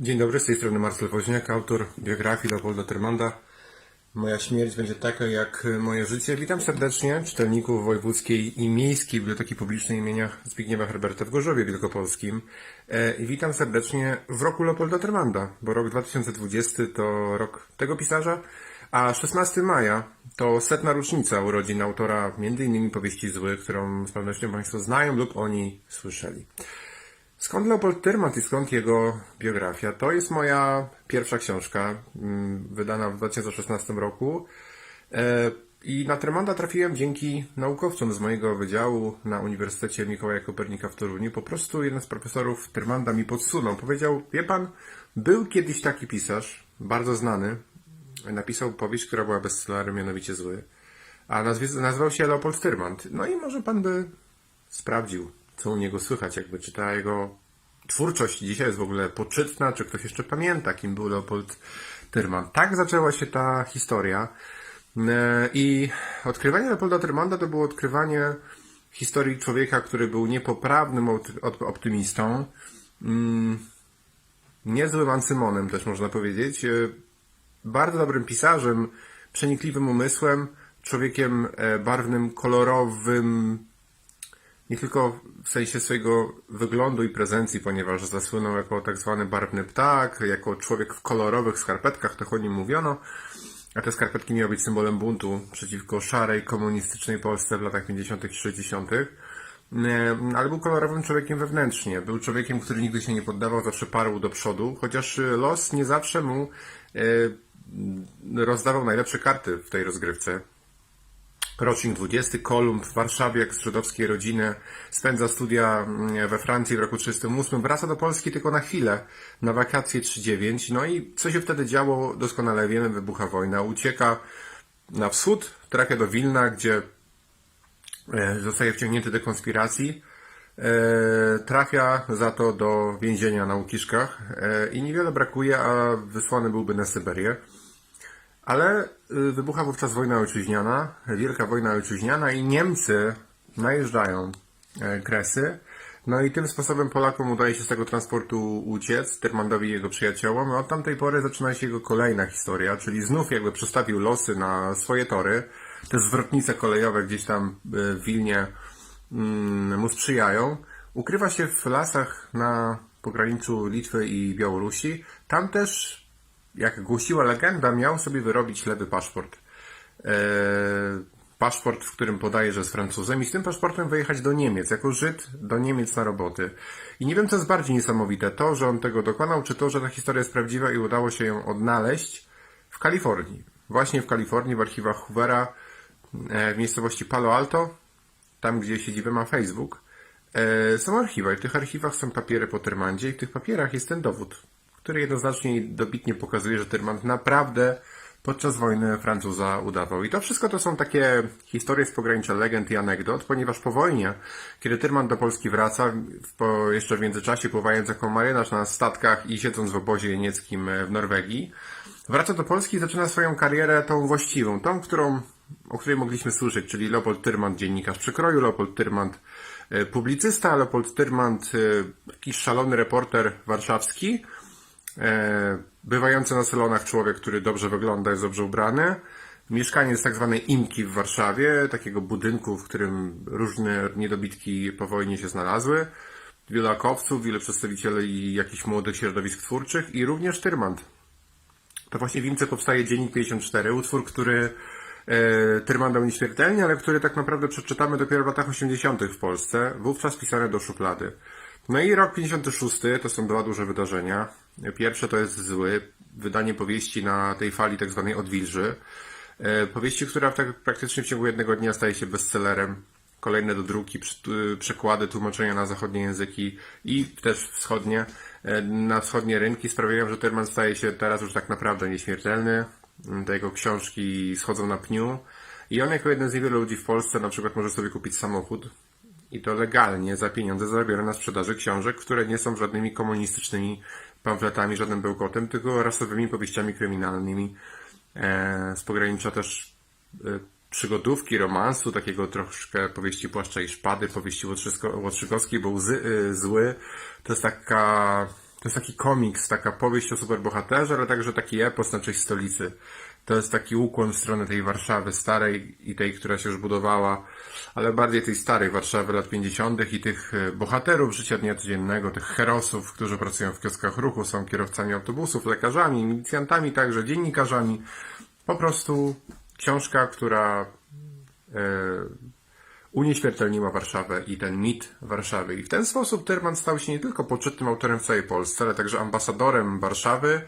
Dzień dobry, z tej strony Marcel Woźniak, autor biografii Leopolda Tyrmanda. Moja śmierć będzie taka jak moje życie. Witam serdecznie czytelników Wojewódzkiej i Miejskiej Biblioteki Publicznej imienia Zbigniewa Herberta w Gorzowie Wielkopolskim. E, I witam serdecznie w roku Leopolda Tyrmanda, bo rok 2020 to rok tego pisarza, a 16 maja to setna rocznica urodzin autora m.in. powieści zły, którą z pewnością Państwo znają lub o niej słyszeli. Skąd Leopold Tyrmand i skąd jego biografia? To jest moja pierwsza książka, mm, wydana w 2016 roku. E, I na Tyrmanda trafiłem dzięki naukowcom z mojego wydziału na Uniwersytecie Mikołaja Kopernika w Toruniu. Po prostu jeden z profesorów Tyrmanda mi podsunął. Powiedział, wie pan, był kiedyś taki pisarz, bardzo znany, napisał powieść, która była bestsellerem, mianowicie Zły, a nazywał się Leopold Tyrmand. No i może pan by sprawdził, co u niego słychać, jakby czy ta jego twórczość dzisiaj jest w ogóle poczytna, czy ktoś jeszcze pamięta, kim był Leopold Tyrmand. Tak zaczęła się ta historia. E, I odkrywanie Leopolda Tyrmanda to było odkrywanie historii człowieka, który był niepoprawnym opt- op- optymistą, mm, niezłym ancymonem też można powiedzieć, e, bardzo dobrym pisarzem, przenikliwym umysłem, człowiekiem e, barwnym, kolorowym, nie tylko w sensie swojego wyglądu i prezencji, ponieważ zasłynął jako tak zwany barwny ptak, jako człowiek w kolorowych skarpetkach, tak o nim mówiono, a te skarpetki miały być symbolem buntu przeciwko szarej, komunistycznej Polsce w latach 50. i 60. E, Ale był kolorowym człowiekiem wewnętrznie. Był człowiekiem, który nigdy się nie poddawał, zawsze parł do przodu, chociaż los nie zawsze mu e, rozdawał najlepsze karty w tej rozgrywce. Rocznik 20, Kolumb w Warszawie, jak z żydowskiej rodziny, spędza studia mm, we Francji w roku 38, wraca do Polski tylko na chwilę, na wakacje 39, no i co się wtedy działo, doskonale wiemy, wybucha wojna, ucieka na wschód, trafia do Wilna, gdzie e, zostaje wciągnięty do konspiracji, e, trafia za to do więzienia na Łukiszkach. E, i niewiele brakuje, a wysłany byłby na Syberię. Ale y, wybucha wówczas wojna ojczyźniana, wielka wojna ojczyźniana i Niemcy najeżdżają e, Kresy. No i tym sposobem Polakom udaje się z tego transportu uciec, Tyrmandowi i jego przyjaciołom. Od tamtej pory zaczyna się jego kolejna historia, czyli znów jakby przestawił losy na swoje tory. Te zwrotnice kolejowe gdzieś tam y, w Wilnie mm, mu sprzyjają. Ukrywa się w lasach na pograniczu Litwy i Białorusi. Tam też jak głosiła legenda, miał sobie wyrobić lewy paszport. Eee, paszport, w którym podaje, że jest Francuzem i z tym paszportem wyjechać do Niemiec, jako Żyd do Niemiec na roboty. I nie wiem, co jest bardziej niesamowite, to, że on tego dokonał, czy to, że ta historia jest prawdziwa i udało się ją odnaleźć w Kalifornii. Właśnie w Kalifornii, w archiwach Hoovera, e, w miejscowości Palo Alto, tam gdzie siedzibę ma Facebook, e, są archiwa i w tych archiwach są papiery po Tyrmandzie i w tych papierach jest ten dowód, który jednoznacznie i dobitnie pokazuje, że Tyrmand naprawdę podczas wojny Francuza udawał. I to wszystko to są takie historie z pogranicza legend i anegdot, ponieważ po wojnie, kiedy Tyrmand do Polski wraca, po, jeszcze w międzyczasie pływając jako marynarz na statkach i siedząc w obozie jenieckim w Norwegii, wraca do Polski i zaczyna swoją karierę tą właściwą, tą, którą, o której mogliśmy słyszeć, czyli Leopold Tyrmand, dziennikarz przekroju, Leopold Tyrmand, e, publicysta, Leopold Tyrmand, e, jakiś szalony reporter warszawski, bywający na salonach człowiek, który dobrze wygląda, jest dobrze ubrany. Mieszkanie z tak zwanej Imki w Warszawie, takiego budynku, w którym różne niedobitki po wojnie się znalazły. Wiele akowców, wiele przedstawicieli jakichś młodych środowisk twórczych i również Tyrmand. To właśnie w Imce powstaje Dziennik 54, utwór, który e, Tyrmanda unieśmiertelnia, ale który tak naprawdę przeczytamy dopiero w latach 80. w Polsce, wówczas pisane do szuflady. No i rok 56 to są dwa duże wydarzenia. Pierwsze to jest zły, wydanie powieści na tej fali tak zwanej odwilży. E, Powieści, która tak praktycznie w ciągu jednego dnia staje się bestsellerem. Kolejne do druki, przy- przekłady, tłumaczenia na zachodnie języki i też wschodnie, e, na wschodnie rynki sprawiają, że Tyrman staje się teraz już tak naprawdę nieśmiertelny. Te jego książki schodzą na pniu i on jako jeden z niewielu ludzi w Polsce na przykład może sobie kupić samochód i to legalnie za pieniądze zarobione na sprzedaży książek, które nie są żadnymi komunistycznymi pamfletami, żadnym bełkotem, tylko rasowymi powieściami kryminalnymi e, z pogranicza też e, przygodówki, romansu, takiego troszkę powieści Płaszcza i Szpady, powieści Łotrzysko- Łotrzykowskiej, bo łzy, e, zły. To jest taka To jest taki komiks, taka powieść o superbohaterze, ale także taki epos na cześć stolicy. To jest taki ukłon w stronę tej Warszawy starej i tej, która się już budowała, ale bardziej tej starej Warszawy lat 50. i tych e, bohaterów życia dnia codziennego, tych herosów, którzy pracują w kioskach ruchu, są kierowcami autobusów, lekarzami, milicjantami, także dziennikarzami. Po prostu książka, która e, unieśmiertelniła Warszawę i ten mit Warszawy. I w ten sposób Tyrman stał się nie tylko poczytnym autorem w całej Polsce, ale także ambasadorem Warszawy,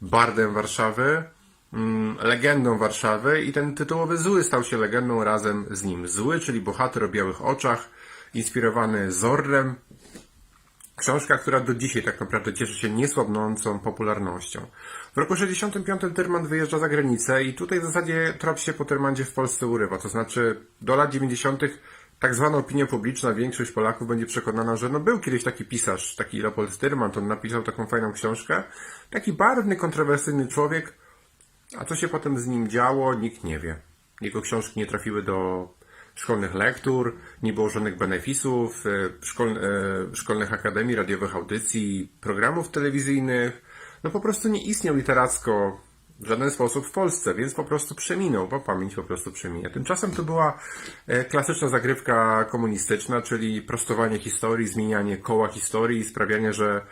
bardem Warszawy, mm, legendą Warszawy i ten tytułowy Zły stał się legendą razem z nim. Zły, czyli bohater o białych oczach, inspirowany Zorrem, Książka, która do dzisiaj tak naprawdę cieszy się niesłabnącą popularnością. W roku 65 Tyrman wyjeżdża za granicę i tutaj w zasadzie trop się po Tyrmandzie w Polsce urywa. To znaczy do lat 90. tak zwana opinia publiczna, większość Polaków będzie przekonana, że no był kiedyś taki pisarz, taki Leopold Tyrman, on napisał taką fajną książkę. Taki barwny, kontrowersyjny człowiek, a co się potem z nim działo, nikt nie wie. Jego książki nie trafiły do szkolnych lektur, nie było żadnych benefisów, e, e, szkolnych akademii, radiowych audycji, programów telewizyjnych. No po prostu nie istniał literacko w żaden sposób w Polsce, więc po prostu przeminął, bo pamięć po prostu przeminie. Tymczasem to była e, klasyczna zagrywka komunistyczna, czyli prostowanie historii, zmienianie koła historii, sprawianie, że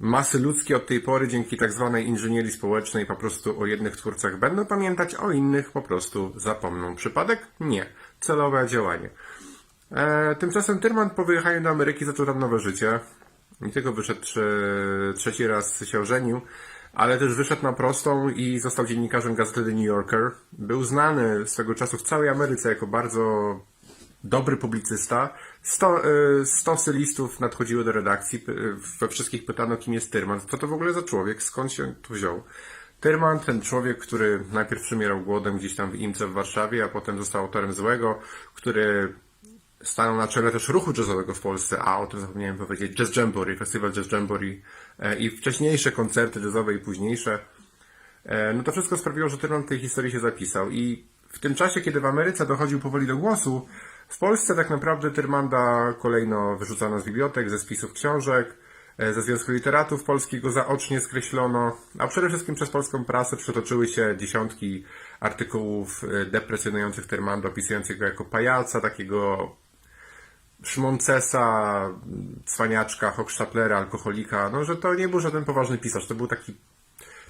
masy ludzkie od tej pory dzięki tak zwanej inżynierii społecznej po prostu o jednych twórcach będą pamiętać, o innych po prostu zapomną. Przypadek? Nie. Celowe działanie. E, tymczasem Tyrman po wyjechaniu do Ameryki zaczął tam nowe życie. Nie tylko wyszedł trze- trzeci raz się ożenił, ale też wyszedł na prostą i został dziennikarzem gazety The New Yorker. Był znany swego czasu w całej Ameryce jako bardzo dobry publicysta. Sto, y, stosy listów nadchodziły do redakcji. P- We wszystkich pytano, kim jest Tyrman. Co to w ogóle za człowiek? Skąd się tu wziął? Tyrman, ten człowiek, który najpierw przymierał głodem gdzieś tam w Imce w Warszawie, a potem został autorem Złego, który stanął na czele też ruchu jazzowego w Polsce, a o tym zapomniałem powiedzieć, Jazz Jamboree, Festiwal Jazz Jamboree e, i wcześniejsze koncerty jazzowe i późniejsze. E, No to wszystko sprawiło, że Tyrman w tej historii się zapisał i w tym czasie, kiedy w Ameryce dochodził powoli do głosu, w Polsce tak naprawdę Tyrmanda kolejno wyrzucano z bibliotek, ze spisów książek, ze Związku Literatów Polskich go zaocznie skreślono, a przede wszystkim przez polską prasę przetoczyły się dziesiątki artykułów e, deprecjonujących Tyrmanda, opisujących go jako pajaca, takiego szmoncesa, cwaniaczka, hochsztaplera, alkoholika, no że to nie był żaden poważny pisarz, to był taki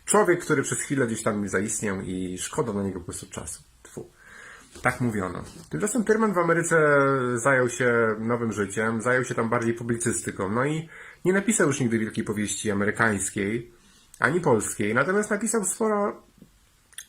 człowiek, który przez chwilę gdzieś tam zaistniał i szkoda na niego po prostu czasu. Tfu. Tak mówiono. Tymczasem Tyrman w Ameryce zajął się nowym życiem, zajął się tam bardziej publicystyką, no i nie napisał już nigdy wielkiej powieści amerykańskiej, ani polskiej, natomiast napisał sporo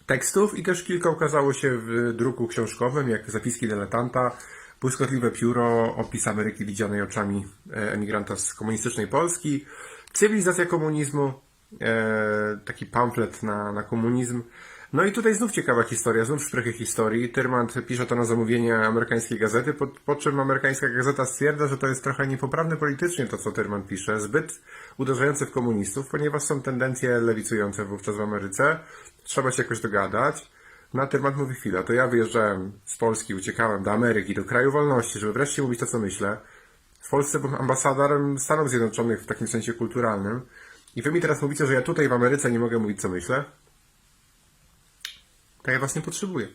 tekstów i też kilka ukazało się w druku książkowym, jak zapiski dyletanta, błyskotliwe pióro, opis Ameryki widzianej oczami e, emigranta z komunistycznej Polski, cywilizacja komunizmu, e, taki pamflet na, na komunizm. No i tutaj znów ciekawa historia, znów szprychy historii. Tyrmand pisze to na zamówienie amerykańskiej gazety, po, po czym amerykańska gazeta stwierdza, że to jest trochę niepoprawne politycznie to, co Tyrmand pisze, zbyt uderzające w komunistów, ponieważ są tendencje lewicujące wówczas w Ameryce. Trzeba się jakoś dogadać. Na Tyrmand mówi chwila, to ja wyjeżdżałem z Polski, uciekałem do Ameryki, do kraju wolności, żeby wreszcie mówić to, co myślę. W Polsce byłem ambasadorem Stanów Zjednoczonych w takim sensie kulturalnym. I wy mi teraz mówicie, że ja tutaj w Ameryce nie mogę mówić, co myślę? To ja was nie potrzebuję.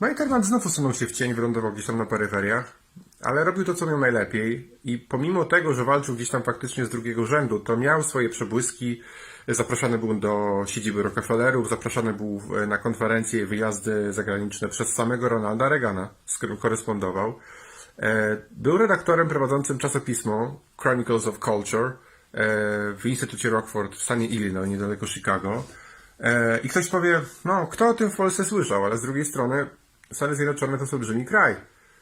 No i Tyrmand znów usunął się w cień, wylądował gdzieś tam na peryferiach, ale robił to, co miał najlepiej i pomimo tego, że walczył gdzieś tam faktycznie z drugiego rzędu, to miał swoje przebłyski, zapraszany był do siedziby Rockefellerów, zapraszany był e, na konferencje i wyjazdy zagraniczne przez samego Ronalda Reagana, z którym korespondował. E, Był redaktorem prowadzącym czasopismo Chronicles of Culture e, w Instytucie Rockford w stanie Illinois, niedaleko Chicago. E, I ktoś powie, no, kto o tym w Polsce słyszał, ale z drugiej strony Stany Zjednoczone to jest olbrzymi kraj.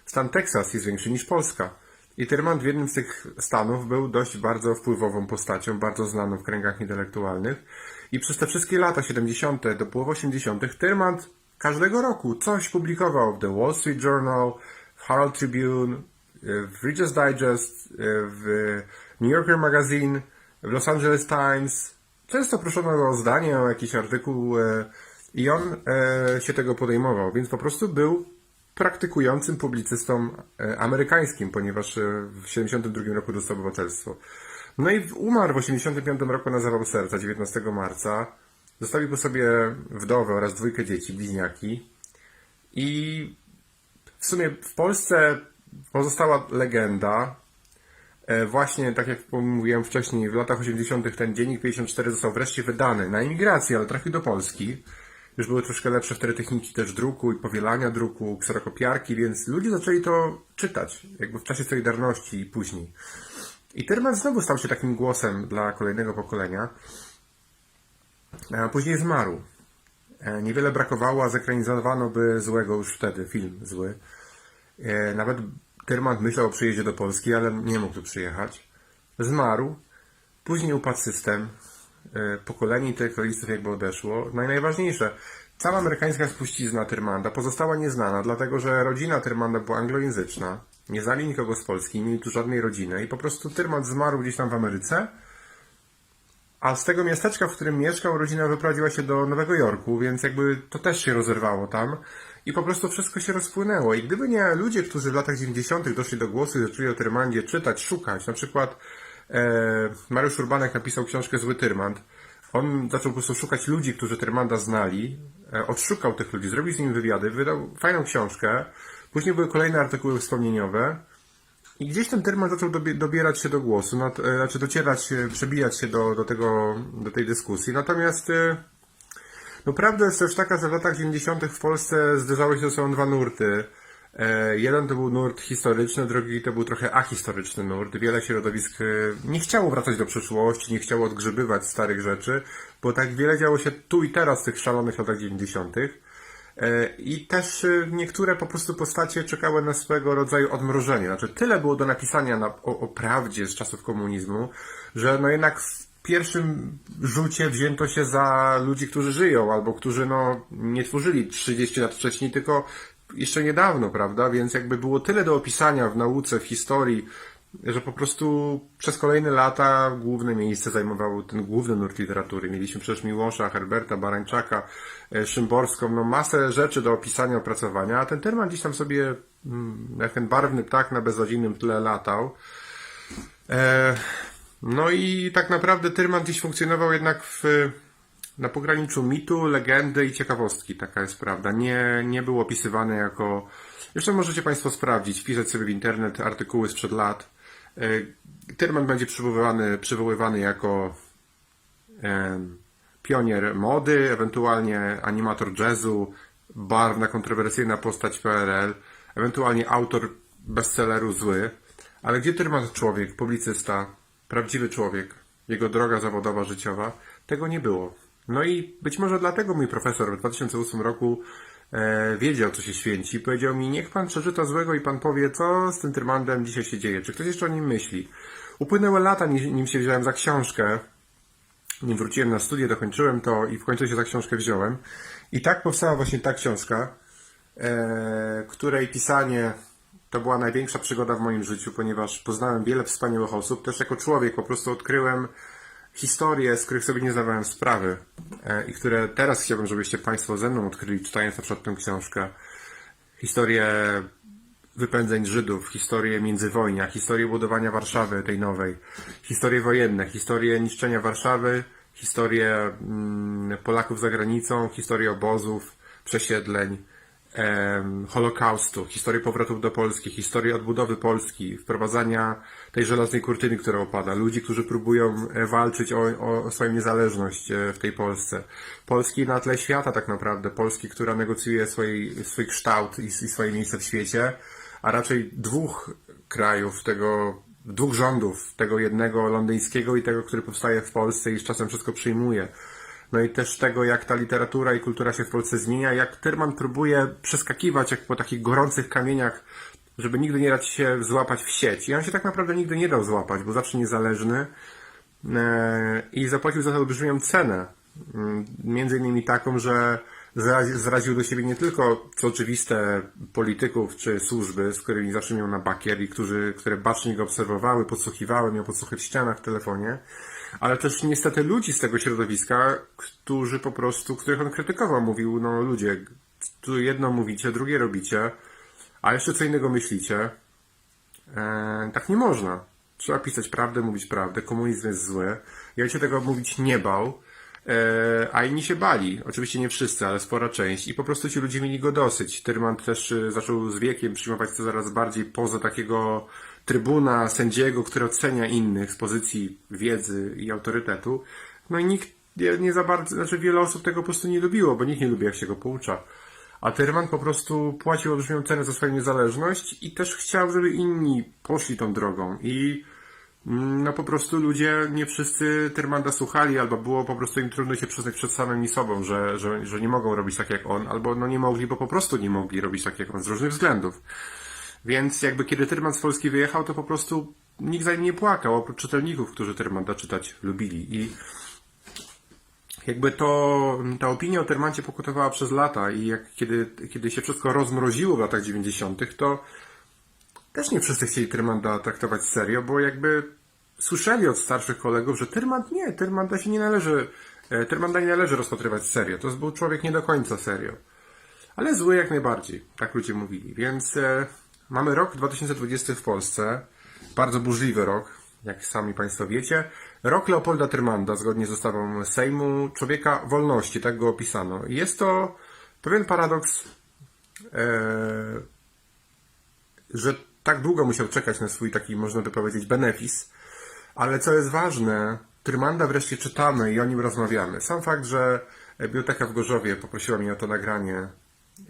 Stan Teksas jest większy niż Polska. I Tyrmand w jednym z tych stanów był dość bardzo wpływową postacią, bardzo znaną w kręgach intelektualnych. I przez te wszystkie lata 70. do połowy 80. Tyrmand każdego roku coś publikował w The Wall Street Journal, w Herald Tribune, w Reader's Digest, w New Yorker Magazine, w Los Angeles Times. Często proszono go o zdanie, o jakiś artykuł e, i on e, się tego podejmował, więc po prostu był praktykującym publicystą e, amerykańskim, ponieważ w 72 roku dostał obywatelstwo. No i umarł w 85 roku na zawał serca, 19 marca. Zostawił po sobie wdowę oraz dwójkę dzieci, bliźniaki. I w sumie w Polsce pozostała legenda. E, Właśnie, tak jak mówiłem wcześniej, w latach 80. ten dziennik 54 został wreszcie wydany na emigracji, ale trafił do Polski. Już były troszkę lepsze wtedy techniki też druku i powielania druku, kserokopiarki, więc ludzie zaczęli to czytać, jakby w czasie Solidarności i później. I Tyrman znowu stał się takim głosem dla kolejnego pokolenia. A później zmarł. E, Niewiele brakowało, a zekranizowano by złego już wtedy, film zły. E, Nawet Tyrman myślał o przyjeździe do Polski, ale nie mógł tu przyjechać. Zmarł. Później upadł system. E, Pokolenie intelektualistów jakby odeszło. No i najważniejsze, cała amerykańska spuścizna Tyrmanda pozostała nieznana, dlatego że rodzina Tyrmanda była anglojęzyczna. Nie znali nikogo z Polski, nie mieli tu żadnej rodziny i po prostu Tyrmand zmarł gdzieś tam w Ameryce. A z tego miasteczka, w którym mieszkał, rodzina wyprowadziła się do Nowego Jorku, więc jakby to też się rozerwało tam i po prostu wszystko się rozpłynęło. I gdyby nie ludzie, którzy w latach 90. doszli do głosu i zaczęli o Tyrmandzie czytać, szukać, na przykład e, Mariusz Urbanek napisał książkę Zły Tyrmand. On zaczął po prostu szukać ludzi, którzy Tyrmanda znali, e, odszukał tych ludzi, zrobił z nimi wywiady, wydał fajną książkę. Później były kolejne artykuły wspomnieniowe. I gdzieś ten Tyrman zaczął dobie- dobierać się do głosu, e, znaczy docierać, przebijać się do, do, tego, do tej dyskusji. Natomiast e, no prawda jest też taka, że w latach 90. w Polsce zderzały się ze sobą dwa nurty. E, Jeden to był nurt historyczny, drugi to był trochę ahistoryczny nurt. Wiele środowisk e, nie chciało wracać do przeszłości, nie chciało odgrzybywać starych rzeczy, bo tak wiele działo się tu i teraz w tych szalonych latach 90. E, I też niektóre po prostu postacie czekały na swego rodzaju odmrożenie. Znaczy, tyle było do napisania na, o, o prawdzie z czasów komunizmu, że no jednak w pierwszym rzucie wzięto się za ludzi, którzy żyją, albo którzy no nie tworzyli 30 lat wcześniej, tylko jeszcze niedawno, prawda? Więc jakby było tyle do opisania w nauce, w historii, że po prostu przez kolejne lata główne miejsce zajmował ten główny nurt literatury. Mieliśmy przecież Miłosza, Herberta, Barańczaka, e, Szymborską, no masę rzeczy do opisania, opracowania, a ten Terman gdzieś tam sobie, mm, jak ten barwny ptak na bezrodzinnym tle latał. E, no i tak naprawdę Tyrman gdzieś funkcjonował jednak w, na pograniczu mitu, legendy i ciekawostki, taka jest prawda. Nie, nie był opisywany jako... Zresztą możecie Państwo sprawdzić, wpisać sobie w internet artykuły sprzed lat. E, Tyrman będzie przywoływany, przywoływany jako pionier mody, ewentualnie animator jazzu, barwna, kontrowersyjna postać PRL, ewentualnie autor bestselleru Zły. Ale gdzie Tyrman człowiek, publicysta, prawdziwy człowiek, jego droga zawodowa, życiowa, tego nie było. No i być może dlatego mój profesor w 2008 roku e, wiedział, co się święci. Powiedział mi, niech pan przeczyta złego i pan powie, co z tym Tyrmandem dzisiaj się dzieje. Czy ktoś jeszcze o nim myśli? Upłynęły lata, nim, się wziąłem za książkę. Nim wróciłem na studię, dokończyłem to i w końcu się za książkę wziąłem. I tak powstała właśnie ta książka, e, której pisanie to była największa przygoda w moim życiu, ponieważ poznałem wiele wspaniałych osób. Też jako człowiek po prostu odkryłem historie, z których sobie nie zdawałem sprawy e, i które teraz chciałbym, żebyście Państwo ze mną odkryli, czytając na przykład tę książkę. Historię wypędzeń Żydów, historię międzywojnia, historię budowania Warszawy tej nowej, historie wojenne, historię niszczenia Warszawy, historię mm, Polaków za granicą, historię obozów, przesiedleń, Holokaustu, historię powrotów do Polski, historię odbudowy Polski, wprowadzania tej żelaznej kurtyny, która opada, ludzi, którzy próbują e, walczyć o, o, o swoją niezależność e, w tej Polsce. Polski na tle świata tak naprawdę, Polski, która negocjuje swój, swój kształt i, i swoje miejsce w świecie, a raczej dwóch krajów tego, dwóch rządów, tego jednego londyńskiego i tego, który powstaje w Polsce i z czasem wszystko przyjmuje. No i też tego, jak ta literatura i kultura się w Polsce zmienia, jak Tyrman próbuje przeskakiwać jak po takich gorących kamieniach, żeby nigdy nie dać się złapać w sieć. I on się tak naprawdę nigdy nie dał złapać, był zawsze niezależny e, i zapłacił za to olbrzymią cenę. Mm, Między innymi taką, że zrazi- zraził do siebie nie tylko, co oczywiste, polityków czy służby, z którymi zawsze miał na bakier i którzy, które bacznie go obserwowały, podsłuchiwały, miał podsłuchy w ścianach w telefonie, ale też niestety ludzi z tego środowiska, którzy po prostu, których on krytykował, mówił, no ludzie, tu jedno mówicie, drugie robicie, a jeszcze co innego myślicie. E, tak nie można. Trzeba pisać prawdę, mówić prawdę. Komunizm jest zły. Ja się tego mówić nie bał. E, a inni się bali. Oczywiście nie wszyscy, ale spora część. I po prostu ci ludzie mieli go dosyć. Tyrman też e, zaczął z wiekiem przyjmować to coraz bardziej poza takiego trybuna, sędziego, który ocenia innych z pozycji wiedzy i autorytetu. No i nikt nie, za bardzo, znaczy wiele osób tego po prostu nie lubiło, bo nikt nie lubi jak się go poucza. A Tyrman po prostu płacił olbrzymią cenę za swoją niezależność i też chciał, żeby inni poszli tą drogą. I mm, no po prostu ludzie, nie wszyscy Tyrmanda słuchali, albo było po prostu im trudno się przyznać przed samymi sobą, że, że, że nie mogą robić tak jak on, albo no nie mogli, bo po prostu nie mogli robić tak jak on z różnych względów. Więc jakby kiedy Tyrman z Polski wyjechał, to po prostu nikt za nim nie płakał, oprócz czytelników, którzy Tyrmanda czytać lubili. I jakby to, ta opinia o Tyrmancie pokutowała przez lata i jak, kiedy, kiedy się wszystko rozmroziło w latach 90., to też nie wszyscy chcieli Tyrmanda traktować serio, bo jakby słyszeli od starszych kolegów, że Tyrmand nie, Tyrmanda się nie należy, e, Tyrmanda nie należy rozpatrywać serio. To był człowiek nie do końca serio. Ale zły jak najbardziej, tak ludzie mówili. Więc e, mamy rok 2020 w Polsce, bardzo burzliwy rok, jak sami Państwo wiecie. Rok Leopolda Tyrmanda, zgodnie z ustawą Sejmu, człowieka wolności, tak go opisano. Jest to pewien paradoks, e, że tak długo musiał czekać na swój taki, można by powiedzieć, benefis. Ale co jest ważne, Tyrmanda wreszcie czytamy i o nim rozmawiamy. Sam fakt, że biblioteka w Gorzowie poprosiła mnie o to nagranie,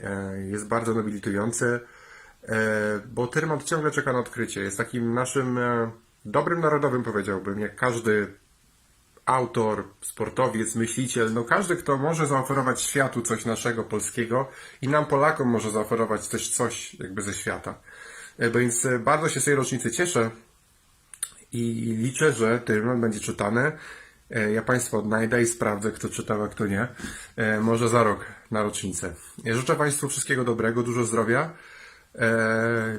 e, jest bardzo nobilitujący, bo Tyrmand ciągle czeka na odkrycie. Jest takim naszym e, dobrym narodowym, powiedziałbym, jak każdy autor, sportowiec, myśliciel, no każdy, kto może zaoferować światu coś naszego, polskiego i nam Polakom może zaoferować też coś jakby ze świata. E, Więc e, bardzo się z tej rocznicy cieszę i liczę, że Tyrman będzie czytany. E, Ja Państwa odnajdę i sprawdzę, kto czytał, a kto nie. E, Może za rok na rocznicę. Życzę Państwu wszystkiego dobrego, dużo zdrowia, e,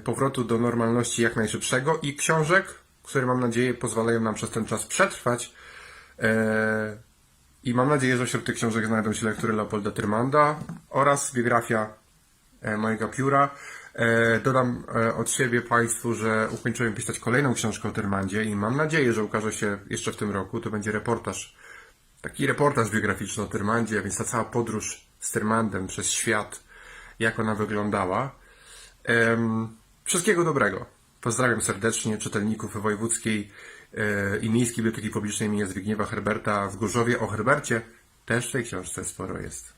powrotu do normalności jak najszybszego i książek, które mam nadzieję pozwalają nam przez ten czas przetrwać. E, I mam nadzieję, że wśród tych książek znajdą się lektury Leopolda Tyrmanda oraz biografia e, mojego pióra. E, Dodam e, od siebie Państwu, że ukończyłem pisać kolejną książkę o Tyrmandzie i mam nadzieję, że ukaże się jeszcze w tym roku. To będzie reportaż, taki reportaż biograficzny o Tyrmandzie, więc ta cała podróż z Tyrmandem przez świat, jak ona wyglądała. Wszystkiego dobrego. Pozdrawiam serdecznie czytelników Wojewódzkiej e, i Miejskiej Biblioteki Publicznej imienia Zbigniewa Herberta w Gorzowie. O Herbercie też w tej książce sporo jest.